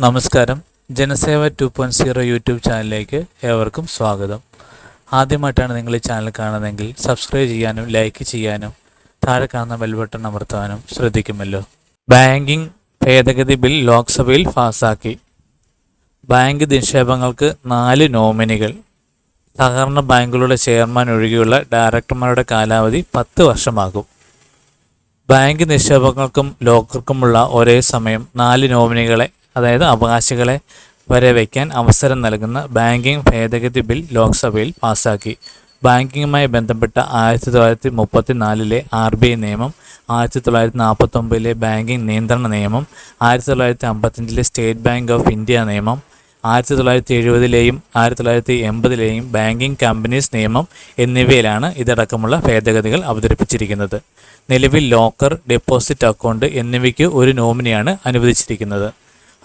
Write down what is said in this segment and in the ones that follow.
നമസ്കാരം. Janaseva two point zero YouTube ചാനലിലേക്ക് ഏവർക്കും സ്വാഗതം. ആദ്യമായിട്ടാണ് നിങ്ങൾ ഈ ചാനൽ കാണുന്നതെങ്കിൽ സബ്സ്ക്രൈബ് ചെയ്യാനും ലൈക്ക് ചെയ്യാനും താഴെ കാണുന്ന ബെൽ ബട്ടൺ അമർത്താനും ശ്രദ്ധിക്കുമല്ലോ. ബാങ്കിംഗ് ഭേദഗതി ബിൽ ലോക്സഭയിൽ പാസാക്കി. ബാങ്ക് നിക്ഷേപങ്ങൾക്ക് നാല് നോമിനികൾ. സഹകരണ ബാങ്കുകളുടെ ചെയർമാൻ ഒഴികെയുള്ള ഡയറക്ടർമാരുടെ കാലാവധി പത്ത് വർഷമാകും. ബാങ്ക് നിക്ഷേപങ്ങൾക്കും ലോക്കർക്കുമുള്ള ഒരേ സമയം നാല് നോമിനികളെ അതായത് അവകാശികളെ വരെ വയ്ക്കാൻ അവസരം നൽകുന്ന ബാങ്കിംഗ് ഭേദഗതി ബിൽ ലോക്സഭയിൽ പാസാക്കി. ബാങ്കിങ്ങുമായി ബന്ധപ്പെട്ട ആയിരത്തി തൊള്ളായിരത്തി മുപ്പത്തി നാലിലെ ആർ ബി ഐ നിയമം ആയിരത്തി തൊള്ളായിരത്തി നാൽപ്പത്തൊമ്പതിലെ ബാങ്കിംഗ് നിയന്ത്രണ നിയമം ആയിരത്തി തൊള്ളായിരത്തി അമ്പത്തഞ്ചിലെ സ്റ്റേറ്റ് ബാങ്ക് ഓഫ് ഇന്ത്യ നിയമം ആയിരത്തി തൊള്ളായിരത്തി എഴുപതിലെയും ആയിരത്തി തൊള്ളായിരത്തി എൺപതിലെയും ബാങ്കിംഗ് കമ്പനീസ് നിയമം എന്നിവയിലാണ് ഇതടക്കമുള്ള ഭേദഗതികൾ അവതരിപ്പിച്ചിരിക്കുന്നത്. നിലവിൽ ലോക്കർ ഡെപ്പോസിറ്റ് അക്കൗണ്ട് എന്നിവയ്ക്ക് ഒരു നോമിനിയാണ് അനുവദിച്ചിരിക്കുന്നത്.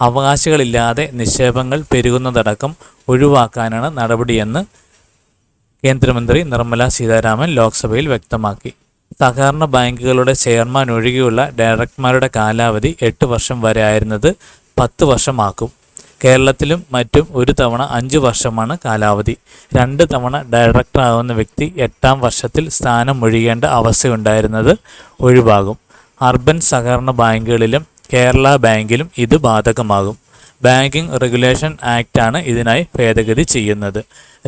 അവകാശികളില്ലാതെ നിക്ഷേപങ്ങൾ പെരുകുന്നതടക്കം ഒഴിവാക്കാനാണ് നടപടിയെന്ന് കേന്ദ്രമന്ത്രി നിർമ്മല സീതാരാമൻ ലോക്സഭയിൽ വ്യക്തമാക്കി. സഹകരണ ബാങ്കുകളുടെ ചെയർമാൻ ഒഴികെയുള്ള ഡയറക്ടർമാരുടെ കാലാവധി എട്ട് വർഷം വരെ ആയിരുന്നത് പത്ത് വർഷമാക്കും. കേരളത്തിലും മറ്റും ഒരു തവണ അഞ്ച് വർഷമാണ് കാലാവധി. രണ്ട് തവണ ഡയറക്ടർ ആകുന്ന വ്യക്തി എട്ടാം വർഷത്തിൽ സ്ഥാനം ഒഴിയേണ്ട അവസ്ഥയുണ്ടായിരുന്നത് ഒഴിവാകും. അർബൻ സഹകരണ ബാങ്കുകളിലും കേരള ബാങ്കിലും ഇത് ബാധകമാകും. ബാങ്കിംഗ് റെഗുലേഷൻ ആക്റ്റാണ് ഇതിനായി ഭേദഗതി ചെയ്യുന്നത്.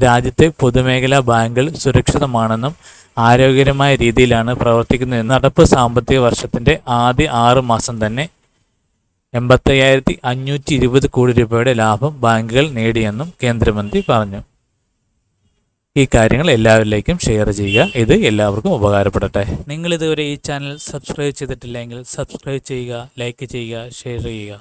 രാജ്യത്തെ പൊതുമേഖലാ ബാങ്കുകൾ സുരക്ഷിതമാണെന്നും ആരോഗ്യകരമായ രീതിയിലാണ് പ്രവർത്തിക്കുന്നതെന്ന് നടപ്പ് സാമ്പത്തിക വർഷത്തിന്റെ ആദ്യ ആറ് മാസം തന്നെ എൺപത്തയ്യായിരത്തി അഞ്ഞൂറ്റി ഇരുപത് കോടി രൂപയുടെ ലാഭം ബാങ്കുകൾ നേടിയെന്നും കേന്ദ്രമന്ത്രി പറഞ്ഞു. ഈ കാര്യങ്ങൾ എല്ലാവരിലേക്കും ഷെയർ ചെയ്യുക. ഇത് എല്ലാവർക്കും ഉപകാരപ്പെടട്ടെ. നിങ്ങൾ ഇതുവരെ ഈ ചാനൽ സബ്സ്ക്രൈബ് ചെയ്തിട്ടില്ലെങ്കിൽ സബ്സ്ക്രൈബ് ചെയ്യുക ലൈക്ക് ചെയ്യുക ഷെയർ ചെയ്യുക.